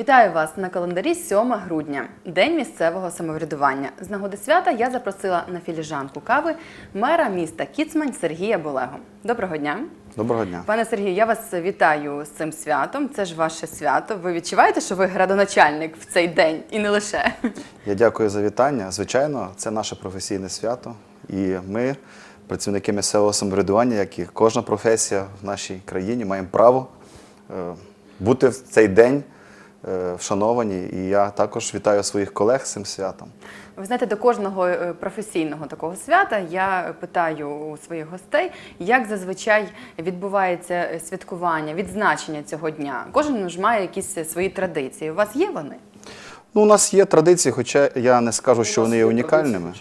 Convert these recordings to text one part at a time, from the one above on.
Вітаю вас на календарі 7 грудня, День місцевого самоврядування. З нагоди свята я запросила на філіжанку кави мера міста Кіцмань Сергія Болего. Доброго дня. Доброго дня. Пане Сергію, я вас вітаю з цим святом. Це ж ваше свято. Ви відчуваєте, що ви градоначальник в цей день і не лише? Я дякую за вітання. Звичайно, це наше професійне свято. І ми, працівники місцевого самоврядування, як і кожна професія в нашій країні, маємо право е, бути в цей день вшановані. І я також вітаю своїх колег з цим святом. Ви знаєте, до кожного е, професійного такого свята я питаю у своїх гостей, як зазвичай відбувається е, святкування, відзначення цього дня. Кожен ж має якісь е, свої традиції. У вас є вони? Ну, у нас є традиції, хоча я не скажу, що вони є унікальними.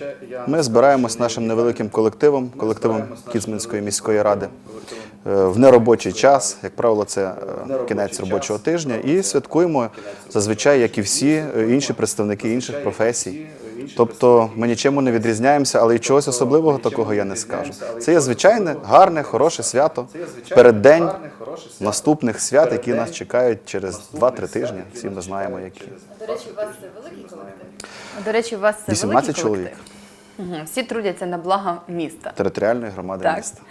Ми збираємось нашим невеликим колективом, колективом Кіцманської міської ради. е, в неробочий час, як правило, це е, кінець робочого тижня, і святкуємо зазвичай, як і всі е, інші представники інших професій. Тобто ми нічим не відрізняємося, але й чогось особливого такого я не скажу. Це є звичайне, гарне, хороше свято переддень наступних свят, які нас чекають через 2-3 тижні. Всі ми знаємо, які. До речі, у вас великий колектив? До речі, у вас 18 великий чоловік. Угу. Всі трудяться на благо міста. територіальної громади Так. міста.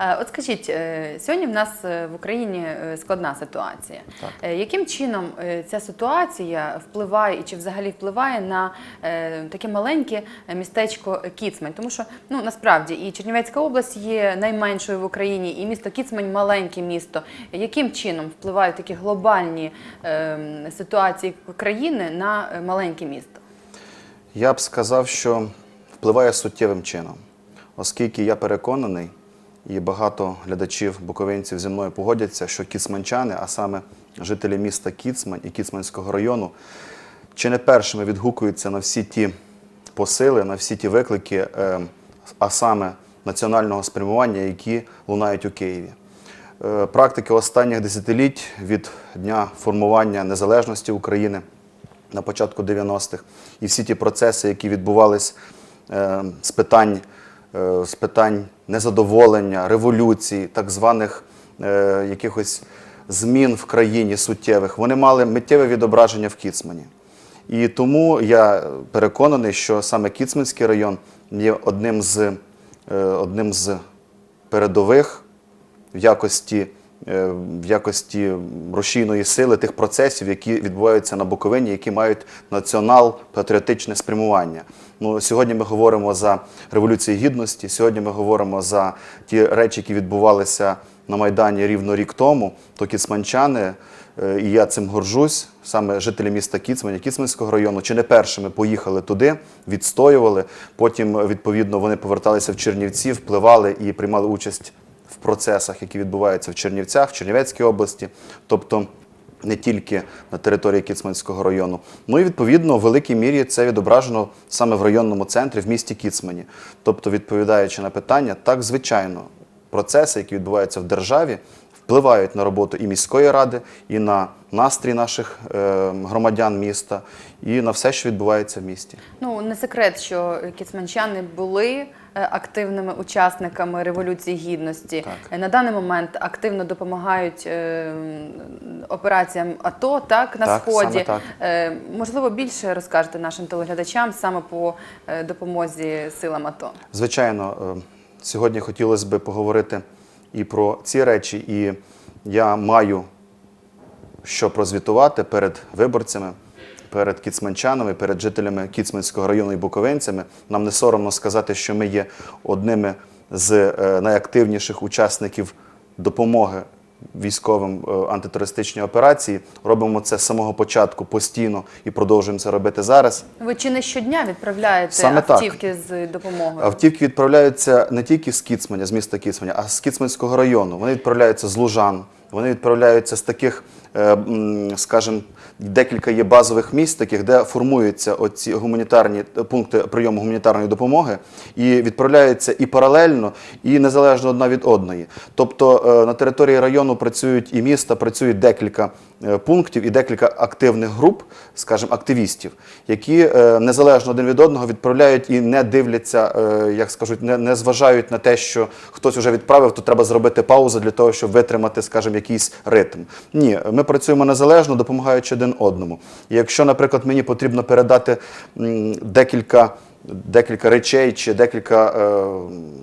Е, От скажіть, е, сьогодні в нас е, в Україні складна ситуація. Так. Яким чином ця ситуація впливає і чи взагалі впливає на таке маленьке містечко Кіцмань? Тому що ну насправді і Чернівецька область є найменшою в Україні, і місто Кіцмань маленьке місто. Яким чином впливають такі глобальні ситуації країни на маленьке місто? Я б сказав, що впливає суттєвим чином, оскільки я переконаний, і багато глядачів, буковинців зі мною погодяться, що кіцманчани, а саме жителі міста Кіцмань і Кіцманського району, чи не першими відгукуються на всі ті посили, на всі ті виклики, е, а саме національного спрямування, які лунають у Києві. Е, Практики останніх десятиліть від дня формування незалежності України на початку 90-х, і всі ті процеси, які відбувались е, з питань, з питань незадоволення, революції, так званих е, якихось змін в країні суттєвих, вони мали миттєве відображення в Кіцмані. І тому я переконаний, що саме Кіцманський район є одним з, е, одним з передових в якості, е, в якості рушійної сили тих процесів, які відбуваються на Буковині, які мають націонал-патріотичне спрямування. Ну, сьогодні ми говоримо за Революцію Гідності, сьогодні ми говоримо за ті речі, які відбувалися на Майдані рівно рік тому, то кіцманчани, е, і я цим горжусь, саме жителі міста Кіцманя, Кіцманського району, чи не першими поїхали туди, відстоювали. Потім, відповідно, вони поверталися в Чернівці, впливали і приймали участь в процесах, які відбуваються в Чернівцях, в Чернівецькій області, тобто не тільки на території Кіцманського району. Ну і відповідно в великій мірі це відображено саме в районному центрі в місті Кіцмані. Тобто, відповідаючи на питання, так звичайно, процеси, які відбуваються в державі, впливають на роботу і міської ради, і на настрій наших е, громадян міста, і на все, що відбувається в місті. Ну не секрет, що кіцманчани були е, активними учасниками революції гідності. Так. Е, На даний момент активно допомагають е, операціям АТО, так на Так, сході. так. Е, можливо, більше розкажете нашим телеглядачам саме по допомозі силам АТО. Звичайно, сьогодні хотілося б поговорити і про ці речі, і я маю що прозвітувати перед виборцями, перед кіцманчанами, перед жителями Кіцманського району і буковинцями. Нам не соромно сказати, що ми є одними з е, найактивніших учасників допомоги військовим антитерористичні операції. Робимо це з самого початку постійно і продовжуємо це робити зараз. Ви чи не щодня відправляєте Саме так. автівки з допомогою? Автівки відправляються не тільки з Кіцманя, з міста Кіцманя, а з Кіцманського району. Вони відправляються з Лужан, вони відправляються з таких, е, скажімо, декілька є базових місць, таких, де формуються оці гуманітарні е, пункти прийому гуманітарної допомоги, і відправляються і паралельно, і незалежно одна від одної. Тобто е, на території району працюють і міста, працюють декілька е, пунктів і декілька активних груп, скажімо, активістів, які незалежно один від одного відправляють і не дивляться, як скажуть, не, не зважають на те, що хтось вже відправив, то треба зробити паузу для того, щоб витримати, скажімо, якийсь ритм. Ні, ми працюємо незалежно, допомагаючи один одному. І якщо, наприклад, мені потрібно передати декілька. Декілька речей чи декілька е,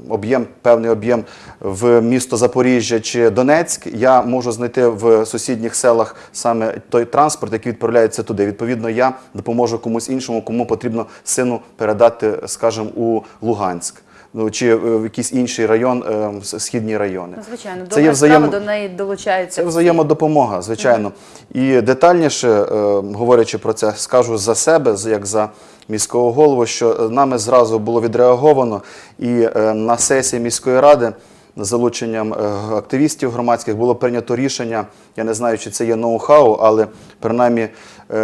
об'єм, певний об'єм в місто Запоріжжя чи Донецьк, я можу знайти в сусідніх селах саме той транспорт, який відправляється туди. Відповідно, я допоможу комусь іншому, кому потрібно сину передати, скажімо, у Луганськ. Ну, чи е, в якийсь інший район, е, східні райони. Ну, звичайно, Це є взаєм- до неї долучається. Це взаємодопомога, звичайно. І детальніше, е, говорячи про це, скажу за себе, як за міського голову, що нами зразу було відреаговано і на сесії міської ради залученням активістів громадських було прийнято рішення. Я не знаю, чи це є ноу-хау, але принаймні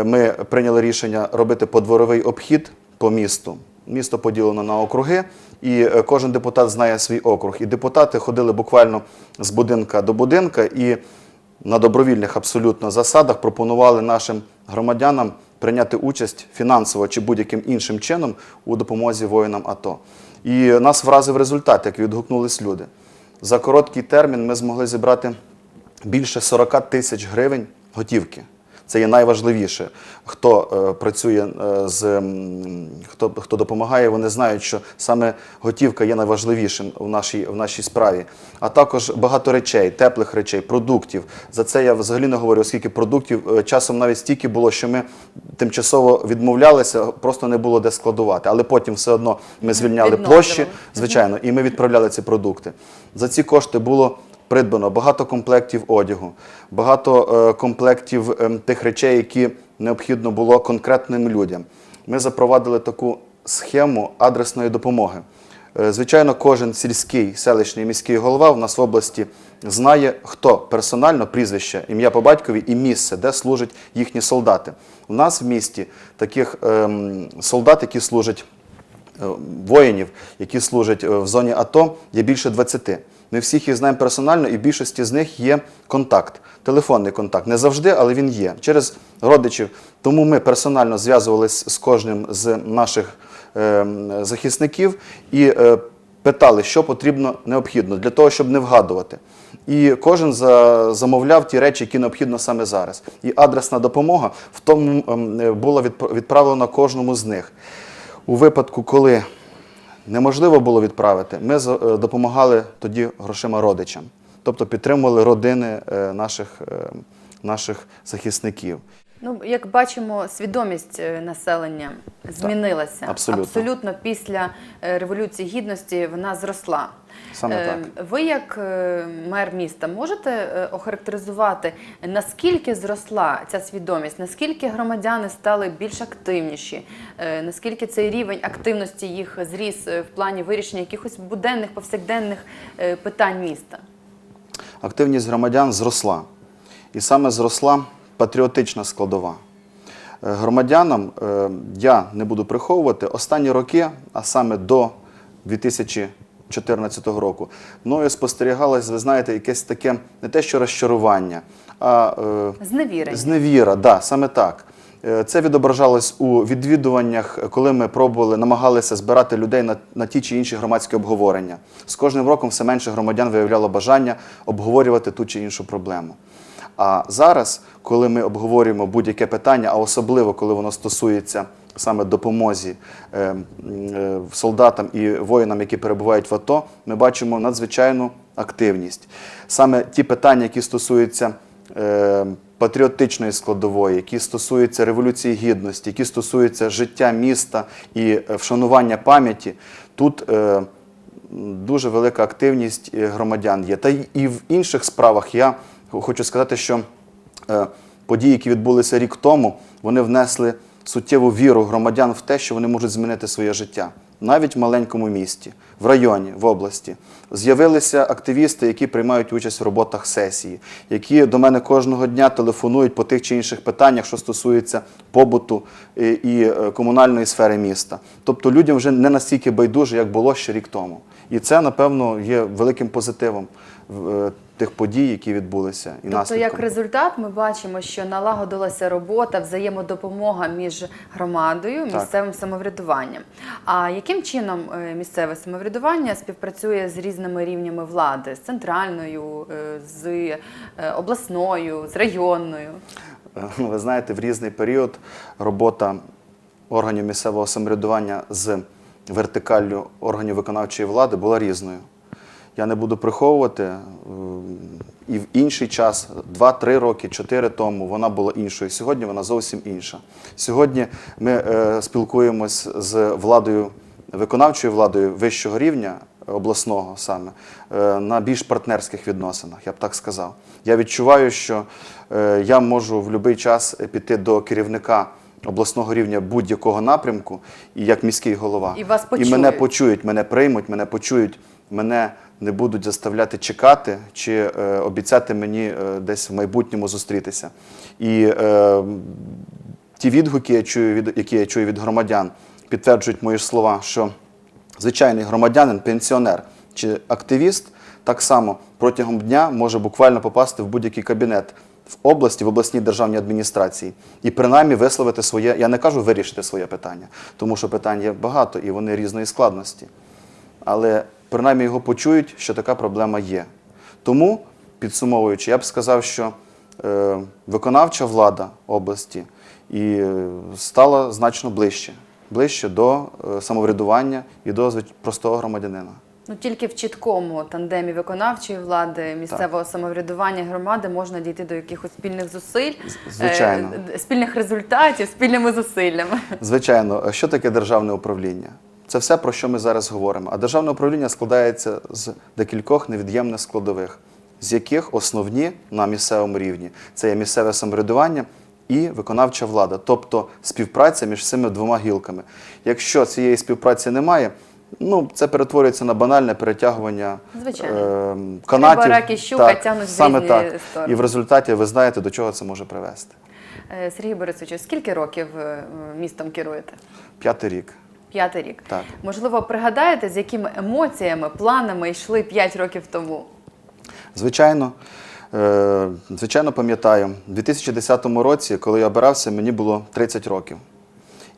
ми прийняли рішення робити подворовий обхід по місту. Місто поділено на округи, і е, кожен депутат знає свій округ. І депутати ходили буквально з будинка до будинка і на добровільних абсолютно засадах пропонували нашим громадянам прийняти участь фінансово чи будь-яким іншим чином у допомозі воїнам АТО. І нас вразив результат, як відгукнулись люди. За короткий термін ми змогли зібрати більше 40 тисяч гривень готівки. Це є найважливіше. Хто е, працює е, з м, хто, хто допомагає, вони знають, що саме готівка є найважливішим в нашій, в нашій справі. А також багато речей, теплих речей, продуктів. За це я взагалі не говорю, оскільки продуктів е, часом навіть стільки було, що ми тимчасово відмовлялися, просто не було де складувати. Але потім все одно ми звільняли площі, звичайно, і ми відправляли ці продукти. За ці кошти було придбано багато комплектів одягу, багато е, комплектів ем, тих речей, які необхідно було конкретним людям. Ми запровадили таку схему адресної допомоги. Е, Звичайно, кожен сільський, селищний міський голова в нас в області знає, хто персонально прізвище, ім'я по батькові і місце, де служать їхні солдати. У нас в місті таких ем, солдат, які служать е, воїнів, які служать е, в зоні АТО, є більше 20. Ми всіх їх знаємо персонально, і в більшості з них є контакт, телефонний контакт. Не завжди, але він є через родичів. Тому ми персонально зв'язувалися з кожним з наших е, захисників і е, питали, що потрібно необхідно для того, щоб не вгадувати. І кожен за, замовляв ті речі, які необхідно саме зараз. І адресна допомога в тому е, була відправлена кожному з них. У випадку, коли неможливо було відправити, ми е, допомагали тоді грошима родичам, тобто підтримували родини е, наших, е, наших захисників. Ну, як бачимо, свідомість е, населення змінилася. абсолютно. Абсолютно після е, Революції Гідності вона зросла. Саме Е, так. Ви, як е, мер міста, можете охарактеризувати, наскільки зросла ця свідомість, наскільки громадяни стали більш активніші, наскільки цей рівень активності їх зріс в плані вирішення якихось буденних, повсякденних питань міста? активність громадян зросла. І саме зросла патріотична складова. Е, Громадянам, е, я не буду приховувати, останні роки, а саме до 2014 року, мною спостерігалось, ви знаєте, якесь таке не те, що розчарування, а е, Зневіра, да, саме так. Це відображалось у відвідуваннях, коли ми пробували, намагалися збирати людей на, на ті чи інші громадські обговорення. З кожним роком все менше громадян виявляло бажання обговорювати ту чи іншу проблему. А зараз, коли ми обговорюємо будь-яке питання, а особливо коли воно стосується саме допомозі е, е, солдатам і воїнам, які перебувають в АТО, ми бачимо надзвичайну активність. Саме ті питання, які стосуються е, патріотичної складової, які стосуються революції гідності, які стосуються життя міста і е, вшанування пам'яті, тут е, дуже велика активність е, громадян є. Та й і в інших справах я хочу сказати, що е, події, які відбулися рік тому, вони внесли суттєву віру громадян в те, що вони можуть змінити своє життя. Навіть в маленькому місті, в районі, в області з'явилися активісти, які приймають участь в роботах сесії, які до мене кожного дня телефонують по тих чи інших питаннях, що стосуються побуту і, і е, комунальної сфери міста. Тобто людям вже не настільки байдуже, як було ще рік тому. І це, напевно, є великим позитивом е, тих подій, які відбулися, і Тобто, наслідком. як результат, ми бачимо, що налагодилася робота, взаємодопомога між громадою, Так. місцевим самоврядуванням. А яким чином е, місцеве самоврядування співпрацює з різними рівнями влади, з центральною, е, з е, обласною, з районною? Ну, Ви знаєте, в різний період робота органів місцевого самоврядування з вертикаллю органів виконавчої влади була різною. Я не буду приховувати, е, і в інший час, 2-3 роки, 4 тому, вона була іншою. Сьогодні вона зовсім інша. Сьогодні ми е, спілкуємось з владою, виконавчою владою вищого рівня, обласного саме, е, на більш партнерських відносинах, я б так сказав. Я відчуваю, що е, я можу в будь-який час піти до керівника обласного рівня будь-якого напрямку, і як міський голова. І вас і мене почують. почують, мене приймуть, мене почують, мене не будуть заставляти чекати чи е, обіцяти мені е, десь в майбутньому зустрітися. І е, ті відгуки, я чую від, які я чую від громадян, підтверджують мої слова, що звичайний громадянин, пенсіонер чи активіст так само протягом дня може буквально попасти в будь-який кабінет в області, в обласній державній адміністрації і принаймні висловити своє, я не кажу вирішити своє питання, тому що питань є багато і вони різної складності. Але принаймні його почують, що така проблема є. Тому, підсумовуючи, я б сказав, що е, виконавча влада області і е, стала значно ближче, ближче до е, самоврядування і до простого громадянина. Ну тільки в чіткому тандемі виконавчої влади, місцевого самоврядування громади можна дійти до якихось спільних зусиль, звичайно. е, спільних результатів, спільними зусиллями. Звичайно, що таке державне управління? Це все, про що ми зараз говоримо. А державне управління складається з декількох невід'ємних складових, з яких основні на місцевому рівні це є місцеве самоврядування і виконавча влада, тобто співпраця між цими двома гілками. Якщо цієї співпраці немає, ну це перетворюється на банальне перетягування Звичайно. е, канатів. Рак і щука тягнуть саме так. сторони. І в результаті ви знаєте, до чого це може привести. Е, Сергій Борисовичу, скільки років е, містом керуєте? П'ятий рік. П'ятий рік. Так. Можливо, пригадаєте, з якими емоціями, планами йшли п'ять років тому? Звичайно, е, звичайно пам'ятаю, у 2010 році, коли я обирався, мені було 30 років.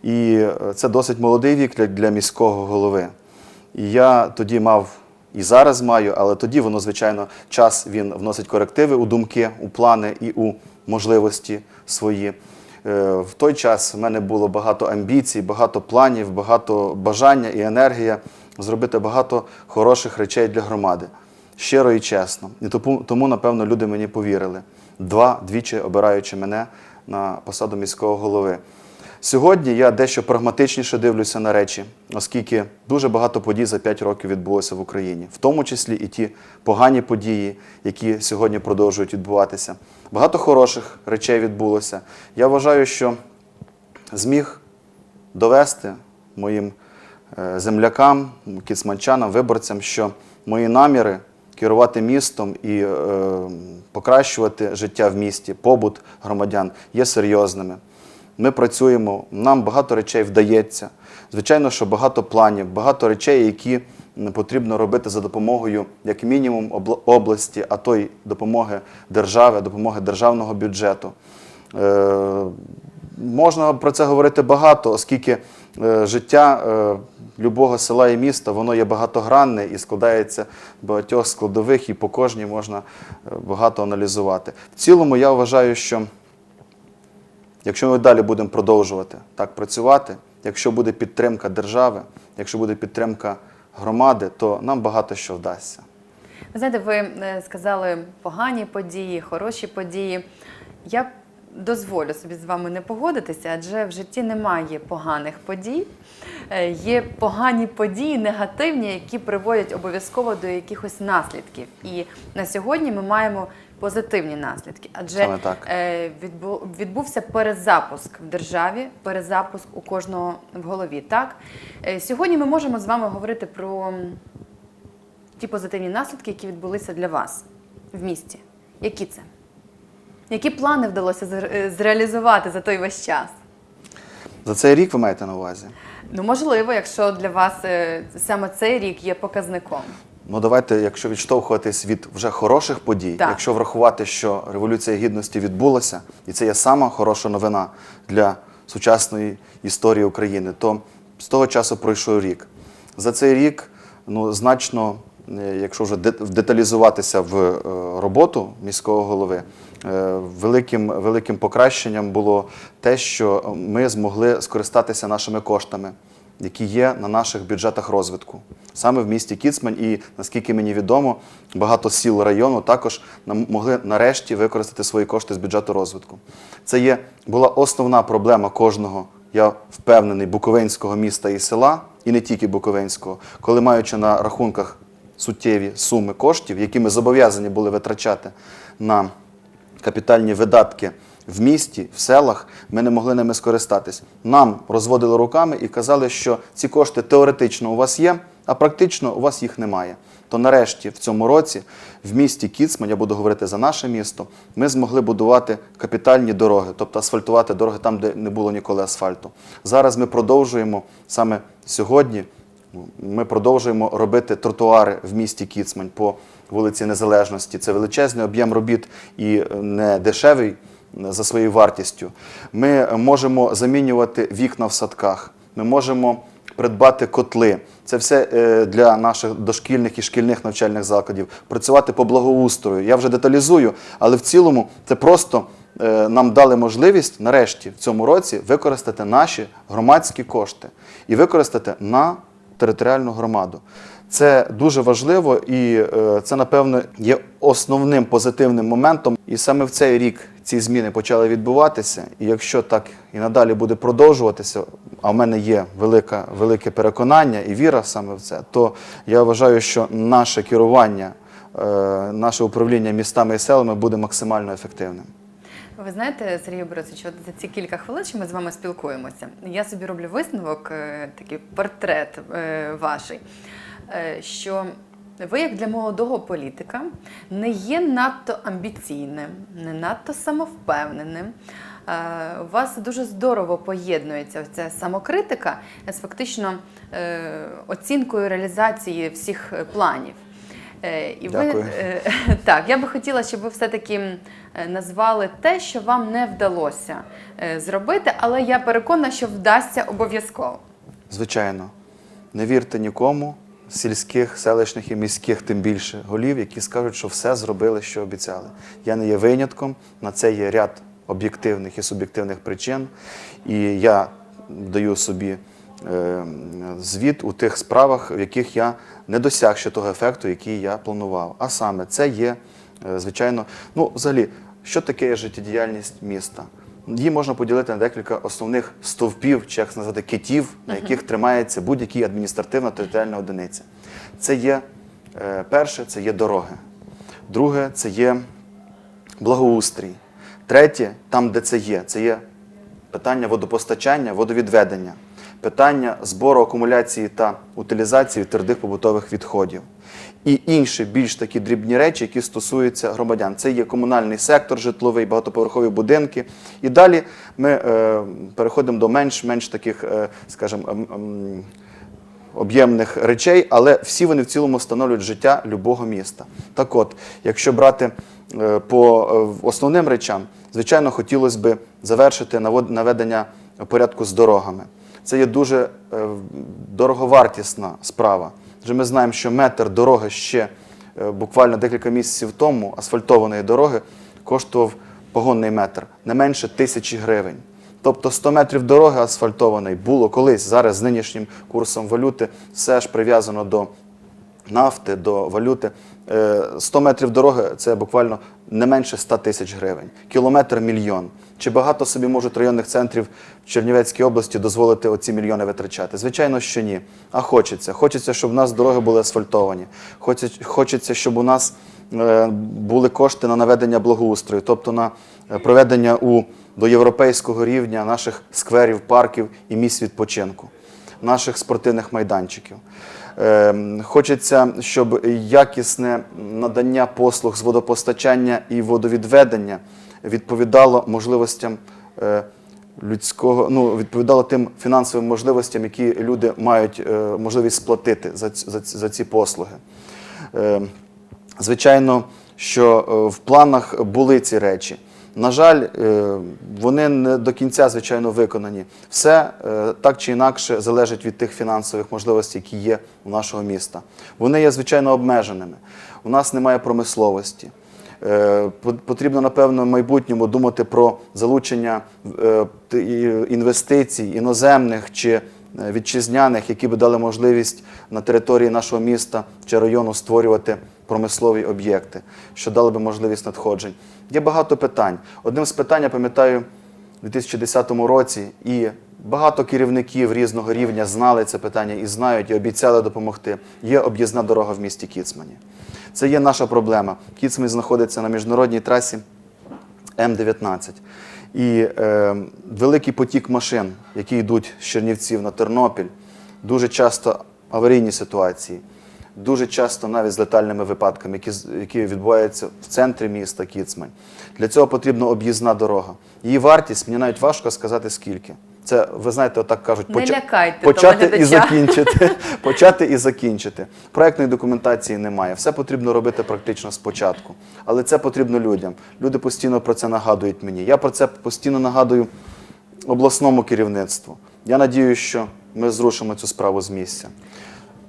І е, це досить молодий вік для, для міського голови. І я тоді мав, і зараз маю, але тоді воно, звичайно, час він вносить корективи у думки, у плани і у можливості свої. Е, В той час в мене було багато амбіцій, багато планів, багато бажання і енергія зробити багато хороших речей для громади. Щиро і чесно. І тому, тому, напевно, люди мені повірили, два двічі обираючи мене на посаду міського голови. Сьогодні я дещо прагматичніше дивлюся на речі, оскільки дуже багато подій за 5 років відбулося в Україні, в тому числі і ті погані події, які сьогодні продовжують відбуватися. Багато хороших речей відбулося. Я вважаю, що зміг довести моїм е, землякам, кіцманчанам, виборцям, що мої наміри керувати містом і е, покращувати життя в місті, побут громадян є серйозними. Ми працюємо, нам багато речей вдається. Звичайно, що багато планів, багато речей, які потрібно робити за допомогою, як мінімум, області, а то й допомоги держави, допомоги державного бюджету. Е, Можна про це говорити багато, оскільки е, життя е, любого села і міста воно є багатогранне і складається багатьох складових, і по кожній можна е, багато аналізувати. В цілому я вважаю, що якщо ми далі будемо продовжувати так працювати, якщо буде підтримка держави, якщо буде підтримка громади, то нам багато що вдасться. Ви знаєте, ви е, сказали погані події, хороші події. Я дозволю собі з вами не погодитися, адже в житті немає поганих подій. Е, Є погані події, негативні, які приводять обов'язково до якихось наслідків. І на сьогодні ми маємо позитивні наслідки, адже е, відбу- відбувся перезапуск в державі, перезапуск у кожного в голові. Так Е, сьогодні ми можемо з вами говорити про ті позитивні наслідки, які відбулися для вас в місті. Які це? Які плани вдалося е, зреалізувати за той весь час? За цей рік ви маєте на увазі? Ну, можливо, якщо для вас саме цей рік є показником. Ну, давайте, якщо відштовхуватись від вже хороших подій, Так. якщо врахувати, що Революція Гідності відбулася, і це є сама хороша новина для сучасної історії України, то з того часу пройшов рік. За цей рік ну, значно, е, якщо вже деталізуватися в е, роботу міського голови, е, великим, великим покращенням було те, що ми змогли скористатися нашими коштами які є на наших бюджетах розвитку. Саме в місті Кіцмань і, наскільки мені відомо, багато сіл району також могли нарешті використати свої кошти з бюджету розвитку. Це є, була основна проблема кожного, я впевнений, буковинського міста і села, і не тільки буковинського, коли маючи на рахунках суттєві суми коштів, які ми зобов'язані були витрачати на капітальні видатки в місті, в селах, ми не могли ними скористатись. Нам розводили руками і казали, що ці кошти теоретично у вас є, а практично у вас їх немає. То нарешті в цьому році в місті Кіцмань, я буду говорити за наше місто, ми змогли будувати капітальні дороги, тобто асфальтувати дороги там, де не було ніколи асфальту. Зараз ми продовжуємо саме сьогодні. Ми продовжуємо робити тротуари в місті Кіцмань по вулиці Незалежності. Це величезний об'єм робіт і е, не дешевий за своєю вартістю. Ми можемо замінювати вікна в садках, ми можемо придбати котли. Це все е, для наших дошкільних і шкільних навчальних закладів. Працювати по благоустрою. Я вже деталізую, але в цілому це просто е, нам дали можливість нарешті в цьому році використати наші громадські кошти і використати на територіальну громаду. Це дуже важливо і е, це, напевно, є основним позитивним моментом. І саме в цей рік ці зміни почали відбуватися. І якщо так і надалі буде продовжуватися, а в мене є велика, велике переконання і віра саме в це, то я вважаю, що наше керування, е, наше управління містами і селами буде максимально ефективним. Ви знаєте, Сергій Борисович, от за ці кілька хвилин, що ми з вами спілкуємося, я собі роблю висновок, е, такий портрет е, ваший, що ви, як для молодого політика, не є надто амбіційним, не надто самовпевненим. Е, У вас дуже здорово поєднується ця самокритика з фактично е, оцінкою реалізації всіх планів. Е, І ви, Дякую. так, я би хотіла, щоб ви все-таки назвали те, що вам не вдалося зробити, але я переконана, що вдасться обов'язково. Звичайно, не вірте нікому, сільських, селищних і міських, тим більше голів, які скажуть, що все зробили, що обіцяли. Я не є винятком, на це є ряд об'єктивних і суб'єктивних причин. І я даю собі е, звіт у тих справах, в яких я не досяг ще того ефекту, який я планував. А саме це є, е, звичайно, ну, взагалі, що таке життєдіяльність міста? Її можна поділити на декілька основних стовпів, чи як назвати, китів, на яких тримається будь-який адміністративно-територіальна одиниця. Це є е, перше, це є дороги. Друге, це є благоустрій. Третє, там, де це є, це є питання водопостачання, водовідведення, питання збору акумуляції та утилізації твердих побутових відходів. І інші більш такі дрібні речі, які стосуються громадян. Це є комунальний сектор, житловий, багатоповерхові будинки. І далі ми е, переходимо до менш-менш таких, е, скажімо, ем, ем, об'ємних речей, але всі вони в цілому становлюють життя любого міста. Так от, якщо брати е, по е, основним речам, звичайно, хотілося б завершити наведення порядку з дорогами. Це є дуже е, дороговартісна справа. Адже ми знаємо, що метр дороги ще е, буквально декілька місяців тому асфальтованої дороги коштував погонний метр не менше тисячі гривень. Тобто 100 метрів дороги асфальтованої було колись, зараз з нинішнім курсом валюти все ж прив'язано до нафти, до валюти. Е, 100 метрів дороги це буквально не менше 100 тисяч гривень. Кілометр мільйон. Чи багато собі можуть районних центрів в Чернівецькій області дозволити оці мільйони витрачати? Звичайно, що ні. А хочеться. Хочеться, щоб у нас дороги були асфальтовані. Хочеться- щоб у нас е, були кошти на наведення благоустрою, тобто на е, проведення до європейського рівня наших скверів, парків і місць відпочинку, наших спортивних майданчиків. Е, Хочеться, щоб якісне надання послуг з водопостачання і водовідведення відповідало можливостям е, людського, ну, відповідало тим фінансовим можливостям, які люди мають е, можливість сплатити за, за, за ці послуги. Е, Звичайно, що в планах були ці речі. На жаль, вони не до кінця, звичайно, виконані. Все так чи інакше залежить від тих фінансових можливостей, які є у нашого міста. Вони є, звичайно, обмеженими. У нас немає промисловості. Е, по- Потрібно, напевно, в майбутньому думати про залучення е, інвестицій іноземних чи е, вітчизняних, які би дали можливість на території нашого міста чи району створювати промислові об'єкти, що дали би можливість надходжень. Є багато питань. Одним з питань, я пам'ятаю, у 2010 році і багато керівників різного рівня знали це питання і знають, і обіцяли допомогти. Є об'їзна дорога в місті Кіцмані. Це є наша проблема. Кіцмань знаходиться на міжнародній трасі М-19. І е, великий потік машин, які йдуть з Чернівців на Тернопіль, дуже часто аварійні ситуації, дуже часто навіть з летальними випадками, які, які відбуваються в центрі міста Кіцмань. Для цього потрібна об'їзна дорога. Її вартість, мені навіть важко сказати скільки. Це, ви знаєте, отак кажуть, лякайте почати і закінчити. почати і закінчити. Проектної документації немає. Все потрібно робити практично спочатку. Але це потрібно людям. Люди постійно про це нагадують мені. Я про це постійно нагадую обласному керівництву. Я надію, що ми зрушимо цю справу з місця.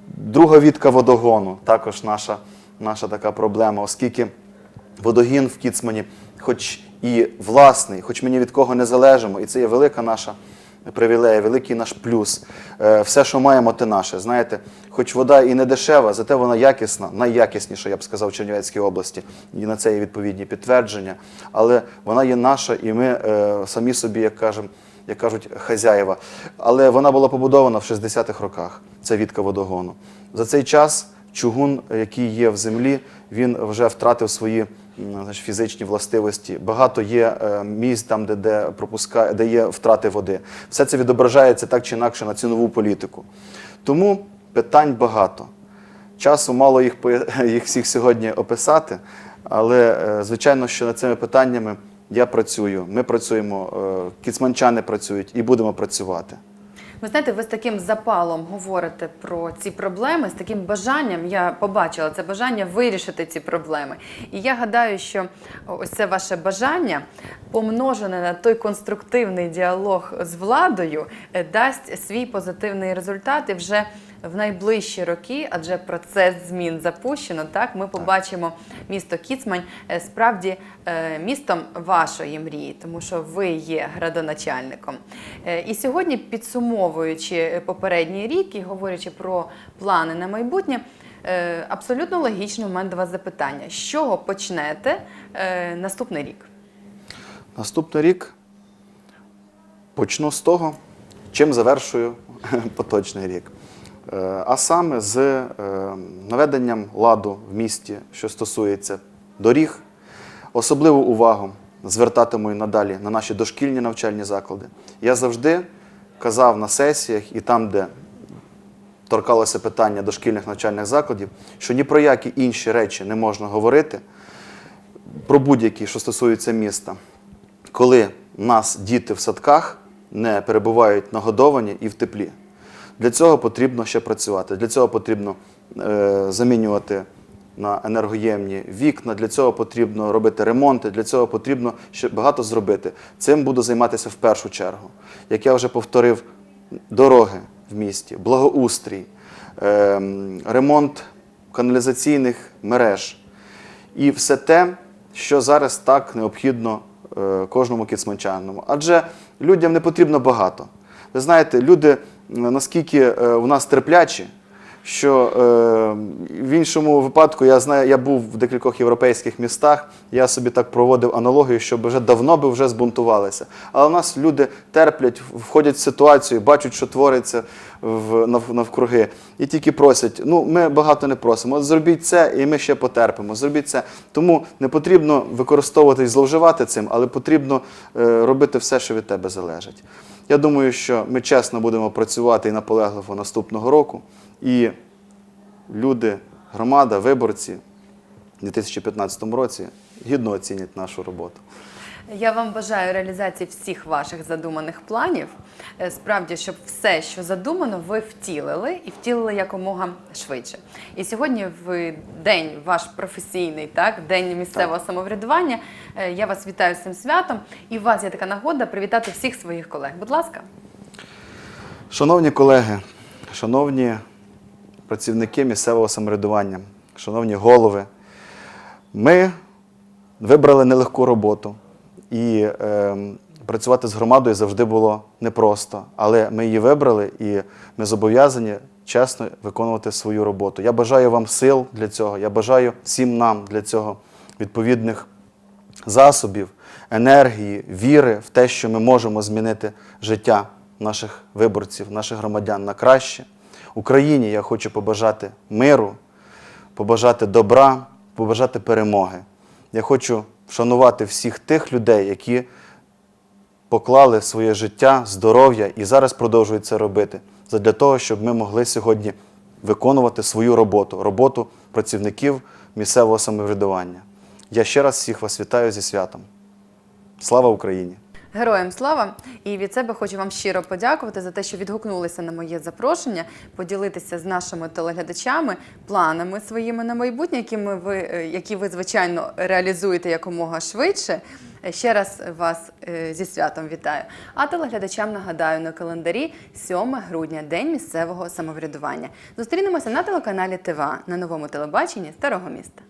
Друга відка водогону також наша, наша така проблема, оскільки водогін в Кіцмані, хоч і власний, хоч ми ні від кого не залежимо, і це є велика наша привілея, великий наш плюс. Е, Все, що маємо, те наше. Знаєте, хоч вода і не дешева, зате вона якісна, найякісніша, я б сказав, в Чернівецькій області. І на це є відповідні підтвердження. Але вона є наша, і ми е, самі собі, як кажемо, як кажуть, хазяєва. Але вона була побудована в 60-х роках. Це відка водогону. За цей час чугун, який є в землі, він вже втратив свої фізичні властивості. Багато є е, місць там, де, де, пропускає, де є втрати води. Все це відображається так чи інакше на цінову політику. Тому питань багато. Часу мало їх, їх всіх сьогодні описати, але е, звичайно, що над цими питаннями я працюю. Ми працюємо, е, кіцманчани працюють і будемо працювати. Ви знаєте, ви з таким запалом говорите про ці проблеми, з таким бажанням я побачила це бажання вирішити ці проблеми. І я гадаю, що ось це ваше бажання, помножене на той конструктивний діалог з владою, е, дасть свій позитивний результат і вже в найближчі роки, адже процес змін запущено. Так, ми побачимо місто Кіцмань е, справді е, містом вашої мрії, тому що ви є градоначальником. Е, І сьогодні, підсумовуючи попередній рік і говорячи про плани на майбутнє. Абсолютно логічне у мене до вас запитання. З чого почнете е, наступний рік? Наступний рік почну з того, чим завершую поточний рік. Е, А саме з е, наведенням ладу в місті, що стосується доріг, особливу увагу звертатиму і надалі на наші дошкільні навчальні заклади. Я завжди казав на сесіях і там, де торкалося питання дошкільних навчальних закладів, що ні про які інші речі не можна говорити, про будь-які, що стосуються міста, коли нас діти в садках не перебувають нагодовані і в теплі. Для цього потрібно ще працювати. Для цього потрібно е, замінювати на енергоємні вікна, для цього потрібно робити ремонти, для цього потрібно ще багато зробити. Цим буду займатися в першу чергу. Як я вже повторив, дороги в місті, благоустрій, е, ремонт каналізаційних мереж. І все те, що зараз так необхідно е, кожному кіцманчанину. Адже людям не потрібно багато. Ви знаєте, люди наскільки в у нас терплячі, що е, в іншому випадку я знаю, я був в декількох європейських містах, я собі так проводив аналогію, що вже давно би вже збунтувалися. Але у нас люди терплять, входять в ситуацію, бачать, що твориться навкруги, і тільки просять. Ну, ми багато не просимо. Зробіть це, і ми ще потерпимо. Зробіть це. Тому не потрібно використовувати і зловживати цим, але потрібно е, робити все, що від тебе залежить. Я думаю, що ми чесно будемо працювати і наполегливо наступного року. І люди, громада, виборці в 2015 році гідно оцінять нашу роботу. Я вам бажаю реалізації всіх ваших задуманих планів. Е, Справді, щоб все, що задумано, ви втілили і втілили якомога швидше. І сьогодні в день ваш професійний, так, день місцевого самоврядування. е, Я вас вітаю з цим святом. І у вас є така нагода привітати всіх своїх колег. Будь ласка. Шановні колеги, шановні працівники місцевого самоврядування, шановні голови, ми вибрали нелегку роботу. І е, працювати з громадою завжди було непросто. Але ми її вибрали і ми зобов'язані чесно виконувати свою роботу. Я бажаю вам сил для цього, я бажаю всім нам для цього відповідних засобів, енергії, віри в те, що ми можемо змінити життя наших виборців, наших громадян на краще. Україні я хочу побажати миру, побажати добра, побажати перемоги. Я хочу вшанувати всіх тих людей, які поклали своє життя, здоров'я і зараз продовжують це робити, для того, щоб ми могли сьогодні виконувати свою роботу, роботу працівників місцевого самоврядування. Я ще раз всіх вас вітаю зі святом. Слава Україні! Героям слава! І від себе хочу вам щиро подякувати за те, що відгукнулися на моє запрошення, поділитися з нашими телеглядачами планами своїми на майбутнє, які, ви, е, які ви, звичайно, реалізуєте якомога швидше. Е, Ще раз вас е, зі святом вітаю. А телеглядачам нагадаю на календарі 7 грудня, День місцевого самоврядування. Зустрінемося на телеканалі ТВА на новому телебаченні Старого міста.